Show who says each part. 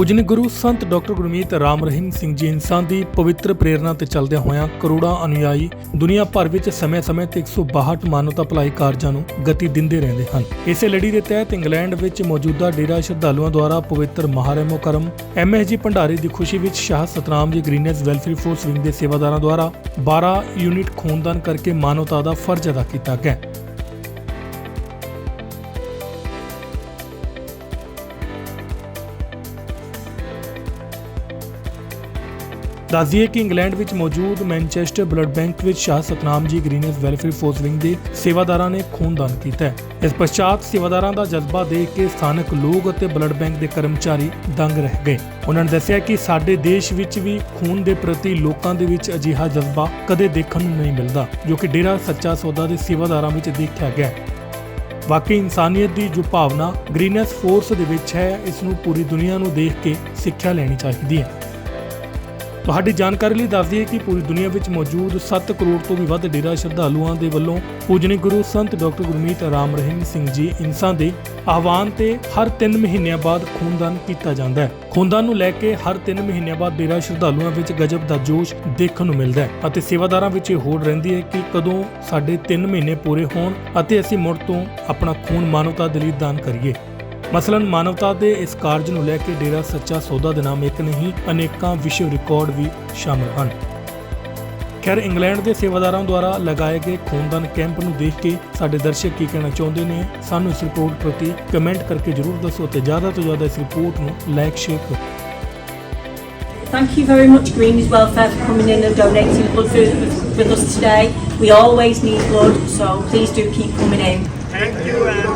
Speaker 1: ਪੂਜਨੀ ਗੁਰੂ ਸੰਤ doctor Gurmeet Ram Rahim Singh ji Insan ਦੀ ਪਵਿੱਤਰ ਪ੍ਰੇਰਣਾ ਤੇ ਚੱਲਦਿਆਂ ਹੋਇਆਂ ਕਰੋੜਾਂ ਅਨੁਯਾਈ ਦੁਨੀਆ ਭਰ ਵਿੱਚ ਸਮੇਂ-ਸਮੇਂ ਤੇ 162 ਮਾਨਵਤਾ ਭਲਾਈ ਕਾਰਜਾਂ ਨੂੰ ਗਤੀ ਦਿੰਦੇ ਰਹਿੰਦੇ ਹਨ। ਇਸੇ ਲੜੀ ਦੇ ਤਹਿਤ ਇੰਗਲੈਂਡ ਵਿੱਚ ਮੌਜੂਦਾ ਡੇਰਾ ਸ਼ਰਧਾਲੂਆਂ ਦੁਆਰਾ ਪਵਿੱਤਰ ਮਹਾਰਮੋ ਕਰਮ ਐਮਐਸਜੀ ਭੰਡਾਰੀ ਦੀ ਖੁਸ਼ੀ ਵਿੱਚ ਸ਼ਾਹ ਸਤਨਾਮ ਜੀ ਗ੍ਰੀਨੈਸ ਵੈਲਫੇਅਰ ਫੋਰਸ ਵਿੰਗ ਦੇ ਸੇਵਾਦਾਰਾਂ ਦੁਆਰਾ 12 ਯੂਨਿਟ ਖੂਨਦਾਨ ਕਰਕੇ ਮਾਨਵਤਾ ਦਾ ਫਰਜ਼ ਅਦਾ ਕੀਤਾ ਗਿਆ। ਦੱਸਦੀਏ ਕਿ ਇੰਗਲੈਂਡ ਵਿੱਚ ਮੌਜੂਦ ਮੈਨਚੈਸਟਰ ਬਲੱਡ ਬੈਂਕ ਵਿੱਚ ਸ਼ਾਹ ਸਤਨਾਮ ਜੀ ਗ੍ਰੀਨਸ ਵੈਲਫੇਅਰ ਫੋਰਸ ਵਿੰਗ ਦੇ ਸੇਵਾਦਾਰਾਂ ਨੇ ਖੂਨਦਾਨ ਕੀਤਾ ਹੈ। ਇਸ ਪਛਾਤ ਸੇਵਾਦਾਰਾਂ ਦਾ ਜਜ਼ਬਾ ਦੇਖ ਕੇ ਸਥਾਨਕ ਲੋਕ ਅਤੇ ਬਲੱਡ ਬੈਂਕ ਦੇ ਕਰਮਚਾਰੀ ਦੰਗ ਰਹਿ ਗਏ। ਉਹਨਾਂ ਨੇ ਦੱਸਿਆ ਕਿ ਸਾਡੇ ਦੇਸ਼ ਵਿੱਚ ਵੀ ਖੂਨ ਦੇ ਪ੍ਰਤੀ ਲੋਕਾਂ ਦੇ ਵਿੱਚ ਅਜਿਹਾ ਜਜ਼ਬਾ ਕਦੇ ਦੇਖਣ ਨੂੰ ਨਹੀਂ ਮਿਲਦਾ, ਜੋ ਕਿ ਡੇਰਾ ਸੱਚਾ ਸੌਦਾ ਦੇ ਸੇਵਾਦਾਰਾਂ ਵਿੱਚ ਦੇਖਿਆ ਗਿਆ ਹੈ। ਵਾਕਈ ਇਨਸਾਨੀਅਤ ਦੀ ਜੋ ਭਾਵਨਾ ਗ੍ਰੀਨੈਸ ਫੋਰਸ ਦੇ ਵਿੱਚ ਹੈ, ਇਸ ਨੂੰ ਪੂਰੀ ਦੁਨੀਆ ਨੂੰ ਦੇਖ ਕੇ ਸਿੱਖਿਆ ਲੈਣੀ ਚਾਹੀਦੀ ਹੈ। ਤੁਹਾਡੀ ਜਾਣਕਾਰੀ ਲਈ ਦੱਸ ਦਈਏ ਕਿ ਪੂਰੀ ਦੁਨੀਆ ਵਿੱਚ ਮੌਜੂਦ 7 ਕਰੋੜ ਤੋਂ ਵੀ ਵੱਧ ਡੇਰਾ ਸ਼ਰਧਾਲੂਆਂ ਦੇ ਵੱਲੋਂ ਪੂਜਨੀ ਗੁਰੂ ਸੰਤ ਡਾਕਟਰ ਗੁਰਮੀਤ ਰਾਮ ਰਹੀਮ ਸਿੰਘ ਜੀ ਇਨਸਾਨ ਦੇ ਆਹਵਾਨ ਤੇ ਹਰ 3 ਮਹੀਨਿਆਂ ਬਾਅਦ ਖੂਨਦਾਨ ਕੀਤਾ ਜਾਂਦਾ ਹੈ। ਖੂਨਦਾਨ ਨੂੰ ਲੈ ਕੇ ਹਰ 3 ਮਹੀਨਿਆਂ ਬਾਅਦ ਡੇਰਾ ਸ਼ਰਧਾਲੂਆਂ ਵਿੱਚ ਗਜਬ ਦਾ ਜੋਸ਼ ਦੇਖਣ ਨੂੰ ਮਿਲਦਾ ਹੈ ਅਤੇ ਸੇਵਾਦਾਰਾਂ ਵਿੱਚ ਇਹ ਹੋੜ ਰਹਿੰਦੀ ਹੈ ਕਿ ਕਦੋਂ ਸਾਡੇ 3 ਮਹੀਨੇ ਪੂਰੇ ਹੋਣ ਅਤੇ ਅਸੀਂ ਮੁੜ ਤੋਂ ਆਪਣਾ ਖੂਨ ਮਾਨਵਤਾ ਦੇ ਲਈ ਦਾਨ ਕਰੀਏ। ਮਸਲਨ ਮਾਨਵਤਾ ਦੇ ਇਸ ਕਾਰਜ ਨੂੰ ਲੈ ਕੇ ਡੇਰਾ ਸੱਚਾ ਸੌਦਾ ਦੇ ਨਾਮ ਇੱਕ ਨਹੀਂ ਅਨੇਕਾਂ ਵਿਸ਼ਵ ਰਿਕਾਰਡ ਵੀ ਸ਼ਾਮਲ ਹਨ ਖੈਰ ਇੰਗਲੈਂਡ ਦੇ ਸੇਵਾਦਾਰਾਂ ਦੁਆਰਾ ਲਗਾਏ ਗਏ ਖੂਨਦਾਨ ਕੈਂਪ ਨੂੰ ਦੇਖ ਕੇ ਸਾਡੇ ਦਰਸ਼ਕ ਕੀ ਕਹਿਣਾ ਚਾਹੁੰਦੇ ਨੇ ਸਾਨੂੰ ਇਸ ਰਿਪੋਰਟ ਪ੍ਰਤੀ ਕਮੈਂਟ ਕਰਕੇ ਜਰੂਰ ਦੱਸੋ ਤੇ ਜ਼ਿਆਦਾ ਤੋਂ ਜ਼ਿਆਦਾ ਇਸ ਰਿਪੋਰਟ ਨੂੰ ਲਾਈਕ ਸ਼ੇਅਰ ਕਰੋ
Speaker 2: Thank you very much, Greenies Welfare, for coming in and donating blood for, with us today. We always need blood, so please do keep coming in.
Speaker 3: Thank you and